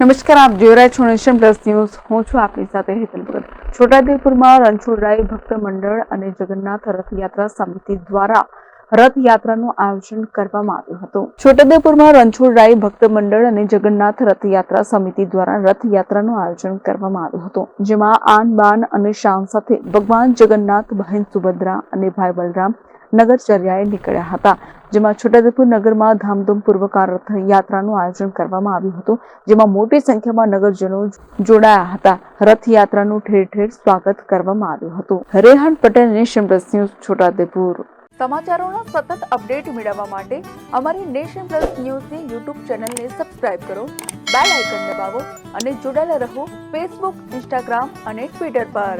નમસ્કાર, આપ જોઈ રહ્યા છો નેશન પ્લસ ન્યૂઝ. હું છું આપની સાથે હેતલ ભગત છોટાઉદેપુરમાં રણછોડરાય ભક્ત મંડળ અને જગન્નાથ રથયાત્રા સમિતિ દ્વારા રથયાત્રાનું આયોજન કરવામાં આવ્યું હતું. છોટાદેવપુરમાં રણછોડરાય ભક્ત મંડળ અને જગન્નાથ રથયાત્રા સમિતિ દ્વારા રથયાત્રાનું આયોજન કરવામાં આવ્યું હતું. જેમાં આન બાન અને શાન સાથે ભગવાન જગન્નાથ, બહેન સુભદ્રા અને ભાઈ બલરામ નગરચર્યાએ નીકળ્યા હતા, જેમાં છોટાઉદેપુર નગરમાં ધામધૂમપૂર્વક આ રથયાત્રાનું આયોજન કરવામાં આવ્યું હતું, જેમાં મોટી સંખ્યામાં નગરજનો જોડાયા હતા. રથયાત્રાનું ઠેર ઠેર સ્વાગત કરવામાં આવ્યું હતું. Rehan Patel, nation plus news, Chhotaudepur. સમાચારોના સતત અપડેટ મેળવવા માટે અમારી નેશન પ્લસ ન્યૂઝની યુટ્યુબ ચેનલને સબસ્ક્રાઇબ કરો, બેલ આઇકન દબાવો અને જોડાયેલા રહો ફેસબુક, ઇન્સ્ટાગ્રામ અને ટ્વિટર પર.